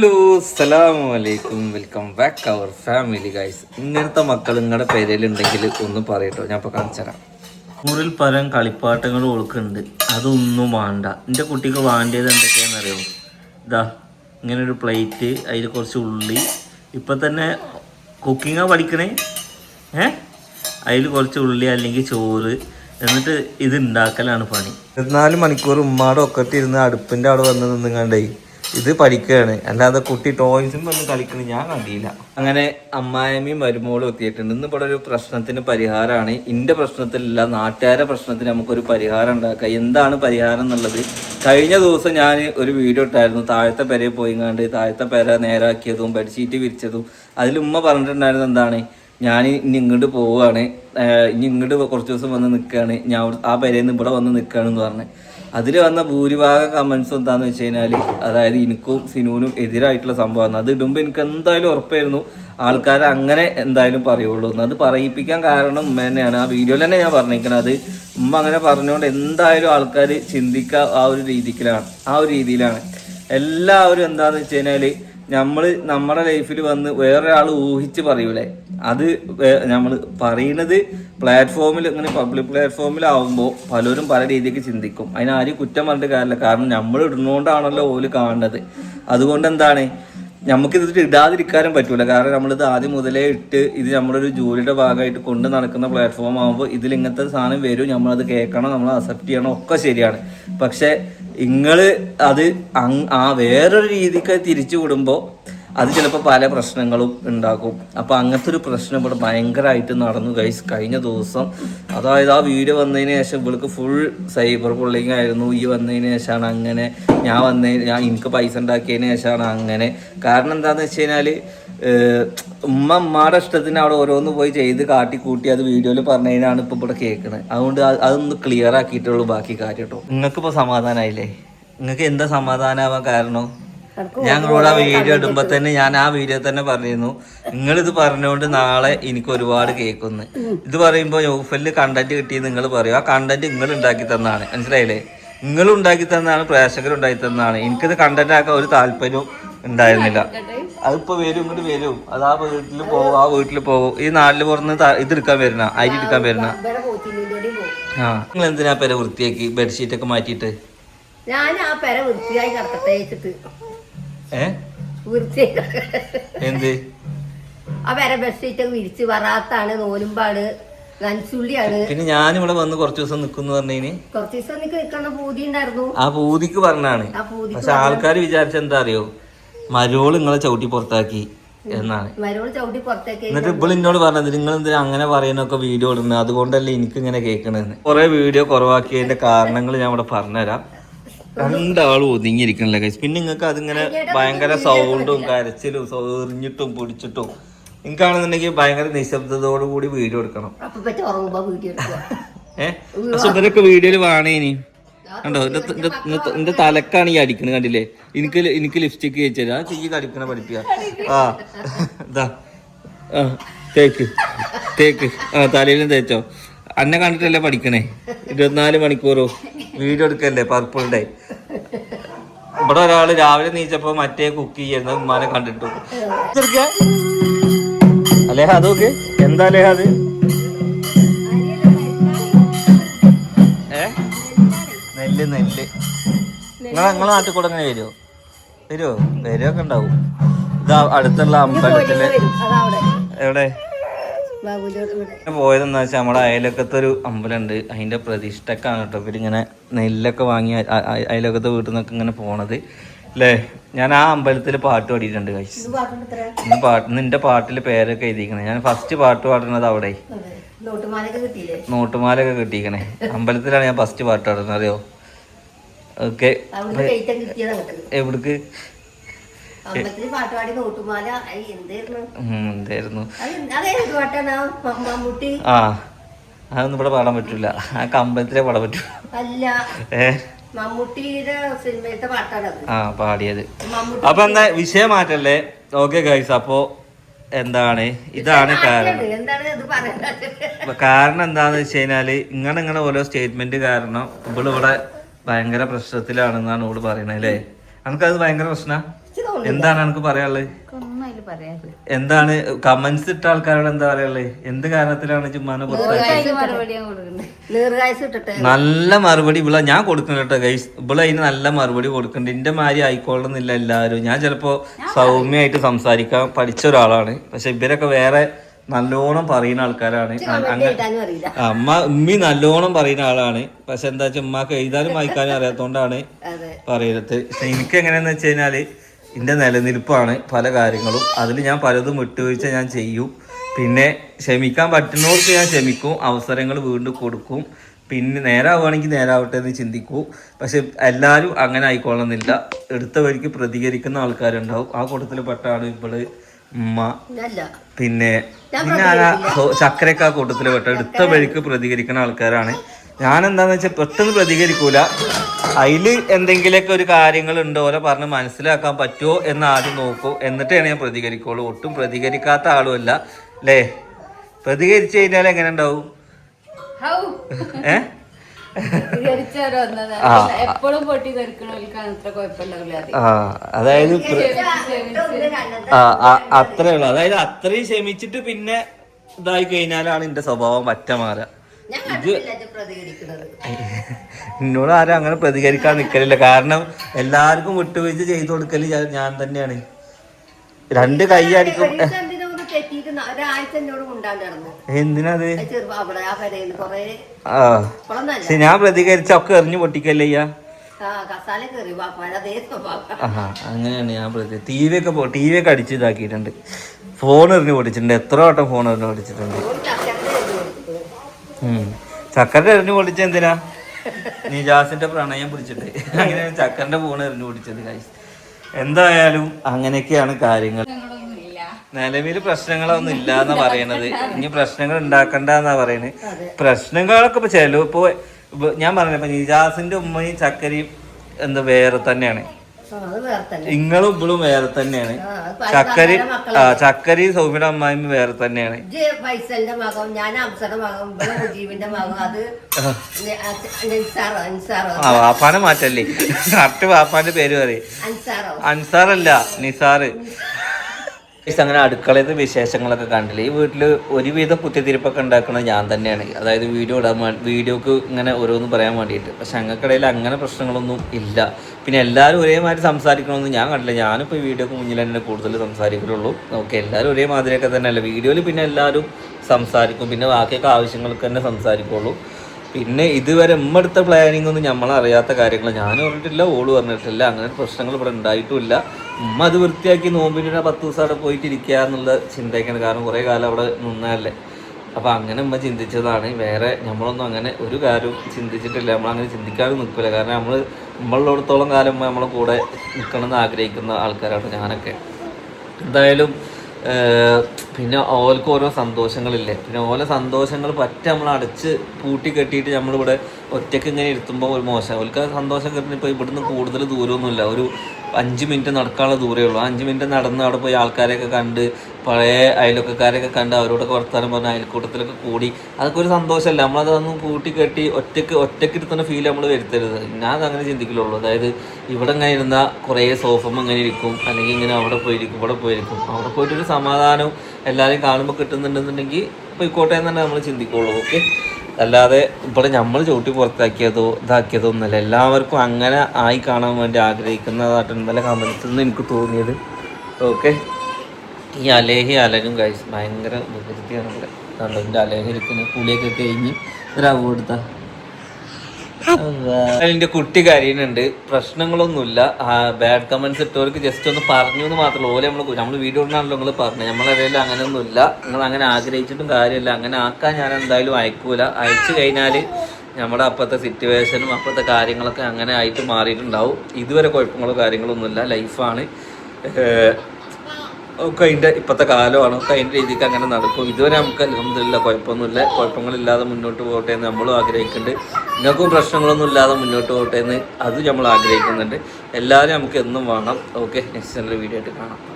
Hello അസ്സലാമു അലൈക്കും welcome back our family guys ഇങ്ങനത്തെ മക്കൾ നിങ്ങളുടെ പേരയിലുണ്ടെങ്കിൽ ഒന്ന് പറയട്ടോ. ഞാൻ ഇപ്പോൾ കാണിച്ചു തരാം. നൂറിൽ പരം കളിപ്പാട്ടങ്ങൾ ഓൾക്കുണ്ട് അതൊന്നും വേണ്ട. എന്റെ കുട്ടിക്ക് വേണ്ടത് എന്തൊക്കെയാണെന്ന് അറിയാമോ ഇതാ ഇങ്ങനെ ഒരു പ്ലേറ്റ് അതിൽ കുറച്ച് ഉള്ളി. ഇപ്പം തന്നെ കുക്കിങ്ങാ പഠിക്കണേ. ഏ? അതിൽ കുറച്ച് ഉള്ളി അല്ലെങ്കിൽ ചോറ്. എന്നിട്ട് ഇത് ഉണ്ടാക്കലാണ് പണി. ഇരുപത്തിനാല് മണിക്കൂർ ഉമ്മാടെ ഒക്കത്ത് ഇരുന്ന് അടുപ്പിന്റെ അവിടെ വന്ന് നിന്നുങ്ങണ്ടേ. ഇത് പഠിക്കുകയാണ്. അല്ലാതെ കുട്ടി ടോയ്സും വന്ന് കളിക്കുന്നത് ഞാൻ കണ്ടില്ല. അങ്ങനെ അമ്മായമ്മയും വരുമ്പോഴും എത്തിയിട്ടുണ്ട്. ഇന്ന് ഇവിടെ ഒരു പ്രശ്നത്തിന് പരിഹാരമാണ്. ഇന്റെ പ്രശ്നത്തിലല്ല നാട്ടുകാരെ പ്രശ്നത്തിന് നമുക്കൊരു പരിഹാരം ഉണ്ടാക്കാം. എന്താണ് പരിഹാരം എന്നുള്ളത്? കഴിഞ്ഞ ദിവസം ഞാൻ ഒരു വീഡിയോ ഇട്ടായിരുന്നു. താഴത്തെ പെരയിൽ പോയിങ്ങാണ്ട് താഴത്തെ പെര നേരാക്കിയതും ബെഡ്ഷീറ്റ് വിരിച്ചതും. അതിൽ ഉമ്മ പറഞ്ഞിട്ടുണ്ടായിരുന്നത് എന്താണ്? ഞാൻ ഇനി ഇങ്ങോട്ട് പോവുകയാണ് ഇനി ഇങ്ങോട്ട് കുറച്ച് ദിവസം വന്ന് നിൽക്കുകയാണ് ഞാൻ ആ പെരയിൽ നിന്ന് ഇവിടെ വന്ന് നിൽക്കുകയാണെന്ന് പറഞ്ഞ്. അതിൽ വന്ന ഭൂരിഭാഗം കമൻസ് എന്താണെന്ന് വെച്ച് കഴിഞ്ഞാൽ അതായത് എനിക്കും സിനുവിനും എതിരായിട്ടുള്ള സംഭവമാണ്. അത് ഇടുമ്പോൾ എനിക്ക് എന്തായാലും ഉറപ്പായിരുന്നു. ആൾക്കാർ അങ്ങനെ എന്തായാലും പറയുള്ളൂ. എന്ന് അത് പറയിപ്പിക്കാൻ കാരണം ഉമ്മ തന്നെയാണ്. ആ വീഡിയോയിൽ തന്നെ ഞാൻ പറഞ്ഞിരിക്കുന്നത് അത് ഉമ്മ അങ്ങനെ പറഞ്ഞുകൊണ്ട് എന്തായാലും ആൾക്കാർ ചിന്തിക്കുക ആ ഒരു രീതിക്കിലാണ്. ആ ഒരു രീതിയിലാണ്. എല്ലാവരും എന്താണെന്ന് വെച്ച് കഴിഞ്ഞാൽ നമ്മൾ നമ്മുടെ ലൈഫിൽ വന്ന് വേറൊരാൾ ഊഹിച്ച് പറയൂലേ? അത് നമ്മൾ പറയുന്നത് പ്ലാറ്റ്ഫോമിൽ ഇങ്ങനെ പബ്ലിക് പ്ലാറ്റ്ഫോമിലാവുമ്പോൾ പലരും പല രീതിക്ക് ചിന്തിക്കും. അതിനാരും കുറ്റം പറഞ്ഞിട്ട് കാര്യമില്ല. കാരണം നമ്മൾ ഇടുന്നോണ്ടാണല്ലോ ഓൽ കാണുന്നത്. അതുകൊണ്ട് എന്താണ് നമുക്കിത് ഇടാതിരിക്കാനും പറ്റൂല. കാരണം നമ്മളിത് ആദ്യം മുതലേ ഇട്ട് ഇത് നമ്മളൊരു ജോലിയുടെ ഭാഗമായിട്ട് കൊണ്ട് നടക്കുന്ന പ്ലാറ്റ്ഫോം ആകുമ്പോൾ ഇതിൽ ഇങ്ങനത്തെ സാധനം വരും. നമ്മളത് കേൾക്കണം നമ്മൾ അക്സെപ്റ്റ് ചെയ്യണം ഒക്കെ ശരിയാണ്. പക്ഷെ നിങ്ങൾ അത് ആ വേറൊരു രീതിക്ക് തിരിച്ചു വിടുമ്പോൾ അത് ചിലപ്പോൾ പല പ്രശ്നങ്ങളും ഉണ്ടാക്കും. അപ്പോൾ അങ്ങനത്തെ ഒരു പ്രശ്നം ഇവിടെ ഭയങ്കരമായിട്ട് നടന്നു ഗൈസ് കഴിഞ്ഞ ദിവസം അതായത് ആ വീഡിയോ വന്നതിന് ശേഷം ഇവൾക്ക് ഫുൾ സൈബർ ബുള്ളിങ് ആയിരുന്നു. ഈ വന്നതിന് ശേഷമാണ് അങ്ങനെ ഞാൻ വന്നതിന് ഞാൻ എനിക്ക് പൈസ ഉണ്ടാക്കിയതിന് ശേഷമാണ് അങ്ങനെ. കാരണം എന്താണെന്ന് വെച്ച് കഴിഞ്ഞാൽ ഉമ്മ ഉമ്മയുടെ ഇഷ്ടത്തിന് അവിടെ ഓരോന്ന് പോയി ചെയ്ത് കാട്ടി കൂട്ടി അത് വീഡിയോയിൽ പറഞ്ഞതിനാണ് ഇപ്പൊ ഇവിടെ കേൾക്കുന്നത് അതുകൊണ്ട് അത് അതൊന്ന് ക്ലിയർ ആക്കിയിട്ടുള്ളൂ ബാക്കി കാര്യം കേട്ടോ നിങ്ങൾക്ക് ഇപ്പൊ സമാധാനമായില്ലേ നിങ്ങൾക്ക് എന്താ സമാധാനമാവാൻ കാരണം? ഞാൻ ആ വീഡിയോ ഇടുമ്പോ തന്നെ ഞാൻ ആ വീഡിയോ തന്നെ പറഞ്ഞിരുന്നു. നിങ്ങൾ ഇത് പറഞ്ഞുകൊണ്ട് നാളെ എനിക്ക് ഒരുപാട് കേൾക്കുന്നു. ഇത് പറയുമ്പോ യൂഫൽ കണ്ടന്റ് കിട്ടി നിങ്ങൾ പറയും. ആ കണ്ടന്റ് നിങ്ങൾ ഉണ്ടാക്കി തന്നാണ്. മനസ്സിലായില്ലേ? നിങ്ങൾ ഉണ്ടാക്കി തന്നാണ് പ്രേക്ഷകർ ഉണ്ടാക്കി തന്നാണ്. എനിക്കിത് കണ്ടന്റ് ആക്കാൻ ഒരു താല്പര്യവും ഉണ്ടായിരുന്നില്ല. അതിപ്പോ വരും ഇങ്ങോട്ട് വരും. അത് ആ വീട്ടിൽ പോകും ആ വീട്ടിൽ പോകും ഈ നാട്ടിൽ പുറന്ന് ഇത് എടുക്കാൻ വരുന്ന അരി എടുക്കാൻ വരുന്ന ആ നിങ്ങൾ എന്തിനാ പെര വൃത്തിയാക്കി ബെഡ്ഷീറ്റ് ഒക്കെ മാറ്റിയിട്ട്? ഞാൻ ആ പെര വൃത്തിയായി കിടക്കട്ടെ വെച്ചിട്ട് ഏ? എന്ത്? ആ പെര ബെഡ്ഷീറ്റ് വിരിച്ച് വറാത്താണ് നോലുമ്പാണ് നൻസുള്ളിയാണ് പിന്നെ ഇവിടെ വന്ന് കുറച്ച് ദിവസം നിക്കുന്നു പറഞ്ഞതിന് കുറച്ച് ദിവസം നിൽക്കുന്ന പൂതി ഉണ്ടായിരുന്നു. ആ പൂതിക്ക് പറഞ്ഞാണ്. പക്ഷെ ആൾക്കാർ വിചാരിച്ച എന്താ അറിയോ? മരോൾ നിങ്ങളെ ചവിട്ടി പുറത്താക്കി എന്നാണ്. മരോട് ചവിട്ടി പുറത്തേക്ക്. എന്നിട്ട് ഇപ്പോൾ എന്നോട് പറഞ്ഞത് നിങ്ങൾ എന്തിനാ അങ്ങനെ പറയുന്നൊക്കെ വീഡിയോ ഇടുന്നത് അതുകൊണ്ടല്ലേ എനിക്ക് ഇങ്ങനെ കേൾക്കണെന്ന് കുറെ വീഡിയോ കുറവാക്കിയതിന്റെ കാരണങ്ങൾ ഞാൻ ഇവിടെ പറഞ്ഞുതരാം. രണ്ടാളും ഒതുങ്ങിയിരിക്കണല്ലേ കൈസ് പിന്നെ നിങ്ങൾക്ക് അതിങ്ങനെ ഭയങ്കര സൗണ്ടും കരച്ചിലും എറിഞ്ഞിട്ടും പിടിച്ചിട്ടും. നിങ്ങൾക്കാണെന്നുണ്ടെങ്കിൽ ഭയങ്കര നിശബ്ദതയോടു കൂടി വീഡിയോ എടുക്കണം. ഏഹ് പക്ഷെ ഇവരൊക്കെ വീഡിയോയിൽ വേണേനി കണ്ടോ? ത- എന്റെ തലക്കാണ് ഈ അടിക്കണത് കണ്ടില്ലേ? എനിക്ക് എനിക്ക് ലിപ്സ്റ്റിക് വെച്ചാൽ ആ ചെയ്യൊക്കെ കടിക്കണ പഠിപ്പിക്കുക ആ. ഇതാ ആ തേക്ക്. തേക്ക്. ആ തലയിലും തേച്ചോ. അന്നെ കണ്ടിട്ടല്ലേ പഠിക്കണേ? ഇരുപത്തിനാല് മണിക്കൂറോ വീഡിയോ എടുക്കല്ലേ പർപ്പിൾ ഡേ ഇവിടെ ഒരാൾ രാവിലെ നീച്ചപ്പോ മറ്റേ കുക്ക് ചെയ്യുന്നത് ഉമ്മാനെ കണ്ടിട്ടു. അല്ലേ അതൊക്കെ എന്താ അല്ലേ അത്? ഏ? നെല്ല് നെല്ല്. നിങ്ങളെ നിങ്ങളെ നാട്ടിൽ കൂടെ അങ്ങനെ വരുമോ വരുമോ വരുമൊക്കെ ഉണ്ടാവും. ഇതാ അടുത്തുള്ള അമ്പലത്തിൽ എവിടെ? പോയതെന്താ വെച്ചാൽ നമ്മുടെ അയലക്കത്തൊരു അമ്പലമുണ്ട് അതിന്റെ പ്രതിഷ്ഠക്കാണ് കേട്ടോ ഇവരിങ്ങനെ നെല്ലൊക്കെ വാങ്ങി അയലക്കത്തെ വീട്ടിൽ നിന്നൊക്കെ ഇങ്ങനെ പോണത്. അല്ലേ ഞാൻ ആ അമ്പലത്തിൽ പാട്ട് പാടിയിട്ടുണ്ട് കഴിച്ച് ഇന്ന് പാട്ട് നിന്റെ പാട്ടിൽ പേരൊക്കെ എഴുതിക്കണേ ഞാൻ ഫസ്റ്റ് പാട്ട് പാടുന്നത് അവിടെ. നോട്ടുമാലൊക്കെ കിട്ടിയിക്കണേ അമ്പലത്തിലാണ് ഞാൻ ഫസ്റ്റ് പാട്ട് പാടുന്നത് അറിയോ? ഓക്കെ. എവിടേക്ക്? എന്തായിരുന്നു? ആ അതൊന്നും ഇവിടെ പാടാൻ പറ്റൂല. ആ കമ്പലത്തിലെ പാടാൻ പറ്റൂ. അല്ല ഏ? മമ്മൂട്ടിയുടെ സിനിമയിലത്തെ പാട്ടാണ് ആ പാടിയത്. അപ്പൊ എന്താ വിഷയം മാറ്റല്ലേ? ഓക്കെ ഗൈസ് അപ്പോ എന്താണ്? ഇതാണ് കാരണം. കാരണം എന്താന്ന് വെച്ച് കഴിഞ്ഞാൽ ഇങ്ങനെ ഇങ്ങനെ ഓരോ സ്റ്റേറ്റ്മെന്റ് കാരണം ഇവിടെ ഭയങ്കര പ്രശ്നത്തിലാണെന്നാണ് ഇവിടെ പറയുന്നത് അല്ലേ? നമുക്കത് ഭയങ്കര പ്രശ്ന? എന്താണ് എനിക്ക് പറയാനുള്ളത് എന്താണ് കമന്റ്സ് ഇട്ട ആൾക്കാരോട് എന്താ പറയാനുള്ളത് എന്ത് കാരണത്തിലാണ് ചുമ്മാനെ പുറത്താക്കി അതിന് മറുപടി ഞാൻ കൊടുക്കുന്നത് നീർകായസ് ഇട്ടിട്ട്? നല്ല മറുപടി ഇവിടെ ഞാൻ കേട്ടോ ഗൈസ് ഇവിടെ അതിന് നല്ല മറുപടി കൊടുക്കുന്നുണ്ട്. എന്റെ മാരി ആയിക്കോളുന്നില്ല എല്ലാവരും. ഞാൻ ചിലപ്പോ സൗമ്യമായിട്ട് സംസാരിക്കാൻ പഠിച്ച ഒരാളാണ്. പക്ഷെ ഇവരൊക്കെ വേറെ നല്ലോണം പറയുന്ന ആൾക്കാരാണ്. അങ്ങനെ അമ്മ ഉമ്മി നല്ലോണം പറയുന്ന ആളാണ്. പക്ഷെ എന്താ വെച്ചാൽ ഉമ്മാക്ക് എഴുതാനും വായിക്കാനും അറിയാത്തോണ്ടാണ് പറയുന്നത് പക്ഷെ എനിക്ക് എങ്ങനെയാന്ന് വെച്ച് കഴിഞ്ഞാൽ എന്റെ നിലനിൽപ്പാണ് പല കാര്യങ്ങളും. അതിൽ ഞാൻ പലതും വിട്ടുവീഴ്ച ഞാൻ ചെയ്യും. പിന്നെ ക്ഷമിക്കാൻ പറ്റുന്നവർക്ക് ഞാൻ ക്ഷമിക്കും. അവസരങ്ങൾ വീണ്ടും കൊടുക്കും. പിന്നെ നേരാവുകയാണെങ്കിൽ നേരാവട്ടെ എന്ന് ചിന്തിക്കൂ. പക്ഷെ എല്ലാവരും അങ്ങനെ ആയിക്കോളണമെന്നില്ല എടുത്ത വഴിക്ക് പ്രതികരിക്കുന്ന ആൾക്കാരുണ്ടാവും. ആ കൂട്ടത്തിൽ പെട്ടാണ് ഇവൾ ഉമ്മ. പിന്നെ പിന്നെ ചക്കരയൊക്കെ ആ കൂട്ടത്തിൽ പെട്ട എടുത്ത വഴിക്ക് പ്രതികരിക്കുന്ന ആൾക്കാരാണ്. ഞാൻ എന്താന്ന് വെച്ചാൽ പെട്ടെന്ന് പ്രതികരിക്കൂല. അതിൽ എന്തെങ്കിലുമൊക്കെ ഒരു കാര്യങ്ങൾ ഉണ്ടോ ഓരോ പറഞ്ഞ് മനസ്സിലാക്കാൻ പറ്റുമോ എന്ന് ആദ്യം നോക്കൂ. എന്നിട്ടാണ് ഞാൻ പ്രതികരിക്കുള്ളൂ. ഒട്ടും പ്രതികരിക്കാത്ത ആളുമല്ല. അല്ലേ പ്രതികരിച്ചു കഴിഞ്ഞാൽ എങ്ങനെ ഉണ്ടാവും? ഏ? അതായത് അത്രേ ഉള്ളൂ. അതായത് അത്രയും ക്ഷമിച്ചിട്ട് പിന്നെ ഇതായി കഴിഞ്ഞാലാണ് എന്റെ സ്വഭാവം പറ്റ മാറുക ഇത് എന്നോട് ആരും അങ്ങനെ പ്രതികരിക്കാൻ നിൽക്കലില്ല കാരണം എല്ലാവർക്കും വിട്ടുവീഴ്ച ചെയ്തു കൊടുക്കൽ ഞാൻ- തന്നെയാണ്. രണ്ട് കൈ അടിക്കും. എന്തിനത് പക്ഷെ ഞാൻ പ്രതികരിച്ച ഒക്കെ എറിഞ്ഞു പൊട്ടിക്കല്ലേ ആ കസാല കയറി വാപ്പാൻ അതേ സ്വഭാവം. ആഹാ അങ്ങനെയാണ് ഞാൻ പ്രതി ടി വി ഒക്കെ ടി വി ഒക്കെ അടിച്ച് ഇതാക്കിയിട്ടുണ്ട്. ഫോൺ എറിഞ്ഞു പൊട്ടിച്ചിട്ടുണ്ട്. എത്ര വട്ടം ഫോൺ എറിഞ്ഞു പൊട്ടിച്ചിട്ടുണ്ട്. ചക്കരന്റെ എറിഞ്ഞു പൊളിച്ച എന്തിനാ? നിജാസിന്റെ പ്രണയം പിടിച്ചിട്ട്. അങ്ങനെ ചക്കരന്റെ ഫോൺ എറിഞ്ഞു പൊളിച്ചത്. എന്തായാലും അങ്ങനെയൊക്കെയാണ് കാര്യങ്ങൾ. നിലവിൽ പ്രശ്നങ്ങളൊന്നും ഇല്ല എന്നാ പറയണത്. ഇനി പ്രശ്നങ്ങൾ ഉണ്ടാക്കണ്ട എന്നാ പറയണത്. പ്രശ്നങ്ങളൊക്കെ ഇപ്പൊ ചിലപ്പോ ഇപ്പൊ ഞാൻ പറഞ്ഞില്ല ഇപ്പൊ നിജാസിന്റെ ഉമ്മയും ചക്കരയും എന്താ വേറെ തന്നെയാണ്. ഇങ്ങളും ഇവളും വേറെ തന്നെയാണ്. ചക്കരി. ആ ചക്കരയും സൗമ്യയുടെ അമ്മായിയും വേറെ തന്നെയാണ്. ഫൈസലിന്റെ മകൻ ഞാൻ അംസയുടെ മകൻ ഇവിടെ മുജീബിന്റെ മകൻ അത് ആ. വാപ്പാനെ മാറ്റല്ലേ? കറക്റ്റ് വാപ്പാന്റെ പേര് പറയും. അൻസാറോ. അൻസാറല്ല നിസാറ്. അങ്ങനെ അടുക്കളയത്തെ വിശേഷങ്ങളൊക്കെ കണ്ടില്ല? ഈ വീട്ടിൽ ഒരുവിധം കുത്തിത്തിരിപ്പൊക്കെ ഉണ്ടാക്കുന്നത് ഞാൻ തന്നെയാണ്. അതായത് വീഡിയോ ഇടാൻ വേണ്ടി വീഡിയോക്ക് ഇങ്ങനെ ഓരോന്ന് പറയാൻ വേണ്ടിയിട്ട്. പക്ഷെ ഞങ്ങൾക്കിടയിൽ അങ്ങനെ പ്രശ്നങ്ങളൊന്നും ഇല്ല. പിന്നെ എല്ലാവരും ഒരേമാതിരി സംസാരിക്കണമെന്ന് ഞാൻ കണ്ടില്ല. ഞാനിപ്പോൾ ഈ വീഡിയോക്ക് മുന്നിൽ തന്നെ കൂടുതൽ സംസാരിക്കുള്ളൂ ഓക്കെ എല്ലാവരും ഒരേ മാതിരിയൊക്കെ തന്നെയല്ല? വീഡിയോയിൽ പിന്നെ എല്ലാവരും സംസാരിക്കും. പിന്നെ ബാക്കിയൊക്കെ ആവശ്യങ്ങൾക്ക് തന്നെ സംസാരിക്കുള്ളൂ. പിന്നെ ഇതുവരെ ഉമ്മ എടുത്ത പ്ലാനിങ് ഒന്നും നമ്മളറിയാത്ത കാര്യങ്ങൾ ഞാൻ പറഞ്ഞിട്ടില്ല ഓൾ പറഞ്ഞിട്ടില്ല. അങ്ങനെ പ്രശ്നങ്ങൾ ഇവിടെ ഉണ്ടായിട്ടുമില്ല ഉമ്മ അത് വൃത്തിയാക്കി നോമ്പിന്റെ പത്ത് ദിവസം അവിടെ പോയിട്ട് ഇരിക്കുക എന്നുള്ള ചിന്തയൊക്കെയാണ്. കാരണം കുറേ കാലം അവിടെ നിന്നതല്ലേ. അപ്പോൾ അങ്ങനെ ഉമ്മ ചിന്തിച്ചതാണ്. വേറെ നമ്മളൊന്നും അങ്ങനെ ഒരു കാര്യവും ചിന്തിച്ചിട്ടില്ല. നമ്മളങ്ങനെ ചിന്തിക്കാനും നിൽക്കില്ല. കാരണം നമ്മൾ നമ്മളുള്ളിടത്തോളം കാലം നമ്മളെ കൂടെ നിൽക്കണമെന്ന് ആഗ്രഹിക്കുന്ന ആൾക്കാരാണ് ഞാനൊക്കെ. എന്തായാലും പിന്നെ ഓൽക്ക് ഓരോ സന്തോഷങ്ങളില്ലേ. പിന്നെ ഓലെ സന്തോഷങ്ങൾ പറ്റ നമ്മൾ അടച്ച് പൂട്ടി കെട്ടിയിട്ട് നമ്മളിവിടെ ഒറ്റയ്ക്ക് ഇങ്ങനെ ഇരുത്തുമ്പോൾ ഒരു മോശം. ഓൽക്ക് സന്തോഷം കിട്ടുന്ന ഇപ്പോൾ ഇവിടുന്ന് കൂടുതൽ ദൂരമൊന്നുമില്ല. ഒരു അഞ്ച് മിനിറ്റ് നടക്കാനുള്ള ദൂരമേ ഉള്ളൂ. അഞ്ച് മിനിറ്റ് നടന്ന് അവിടെ പോയി ആൾക്കാരെയൊക്കെ കണ്ട് പഴയ അയൽവക്കക്കാരെയൊക്കെ കണ്ട് അവരോടൊക്കെ വർത്താനം പറഞ്ഞ അയൽക്കൂട്ടത്തിലൊക്കെ കൂടി. അതൊക്കെ ഒരു സന്തോഷമല്ല? നമ്മളതൊന്നും കൂട്ടി കെട്ടി ഒറ്റയ്ക്ക് ഒറ്റയ്ക്ക് ഇരുത്തുന്ന ഫീൽ നമ്മൾ വരുത്തരുത്. ഞാൻ അങ്ങനെ ചിന്തിക്കലുള്ളൂ. അതായത് ഇവിടെ ഇങ്ങനെ ഇരുന്ന കുറേ സോഫം അങ്ങനെ ഇരിക്കും. അല്ലെങ്കിൽ ഇങ്ങനെ അവിടെ പോയിരിക്കും ഇവിടെ പോയിരിക്കും. അവിടെ പോയിട്ടൊരു സമാധാനവും എല്ലാവരെയും കാണുമ്പോൾ കിട്ടുന്നുണ്ടെന്നുണ്ടെങ്കിൽ പോയിക്കോട്ടെ എന്ന് തന്നെ നമ്മൾ ചിന്തിക്കുള്ളൂ. ഓക്കെ? അല്ലാതെ ഇവിടെ നമ്മൾ ചവിട്ടി പുറത്താക്കിയതോ ഇതാക്കിയതോ ഒന്നുമല്ല. എല്ലാവർക്കും അങ്ങനെ ആയി കാണാൻ വേണ്ടി ആഗ്രഹിക്കുന്നതായിട്ടുണ്ടല്ല കമൻസിൽ നിന്ന് എനിക്ക് തോന്നിയത്. ഓക്കെ? ഈ അലേഹി അലനും കഴിച്ച് ഭയങ്കര വികൃതിയാണ് ഇവിടെ. കണ്ടോ എന്റെ അലേഹി ഇരിക്കുന്ന. കുളിയൊക്കെ കഴിഞ്ഞ് ഒരു അവ കൊടുത്ത. അതിന്റെ കുട്ടി കരയുന്നുണ്ട്. പ്രശ്നങ്ങളൊന്നുമില്ല. ബാഡ് കമന്റ്സ് ഇട്ടവർക്ക് ജസ്റ്റ് ഒന്ന് പറഞ്ഞു എന്ന് മാത്രമല്ല ഓലെ നമ്മൾ നമ്മൾ വീഡിയോ ഇടാണല്ലോ നിങ്ങൾ പറഞ്ഞു നമ്മളിടയിൽ അങ്ങനെയൊന്നുമില്ല. നിങ്ങൾ അങ്ങനെ ആഗ്രഹിച്ചിട്ടും കാര്യമില്ല. അങ്ങനെ ആക്കാൻ ഞാൻ എന്തായാലും അയക്കൂല. അയച്ചു കഴിഞ്ഞാൽ നമ്മുടെ അപ്പോഴത്തെ സിറ്റുവേഷനും അപ്പോഴത്തെ കാര്യങ്ങളൊക്കെ അങ്ങനെ ആയിട്ട് മാറിയിട്ടുണ്ടാവും. ഇതുവരെ കുഴപ്പങ്ങളോ കാര്യങ്ങളൊന്നുമില്ല. ലൈഫാണ് ഒക്കെ അതിന്റെ ഇപ്പോഴത്തെ കാലമാണ്. ഒക്കെ അതിന്റെ രീതിക്ക് അങ്ങനെ നടക്കും. ഇതുവരെ നമുക്ക് അലഹമില്ല കുഴപ്പമൊന്നുമില്ല. കുഴപ്പങ്ങളില്ലാതെ മുന്നോട്ട് പോകട്ടെ എന്ന് നമ്മളും ആഗ്രഹിക്കുന്നുണ്ട്. നിങ്ങൾക്കും പ്രശ്നങ്ങളൊന്നും ഇല്ലാതെ മുന്നോട്ട് പോകട്ടെ എന്ന് അത് നമ്മൾ ആഗ്രഹിക്കുന്നുണ്ട്. എല്ലാവരും നമുക്ക് എന്നും വേണം. ഓക്കെ നെക്സ്റ്റ് നല്ലൊരു വീഡിയോ ആയിട്ട് കാണാം.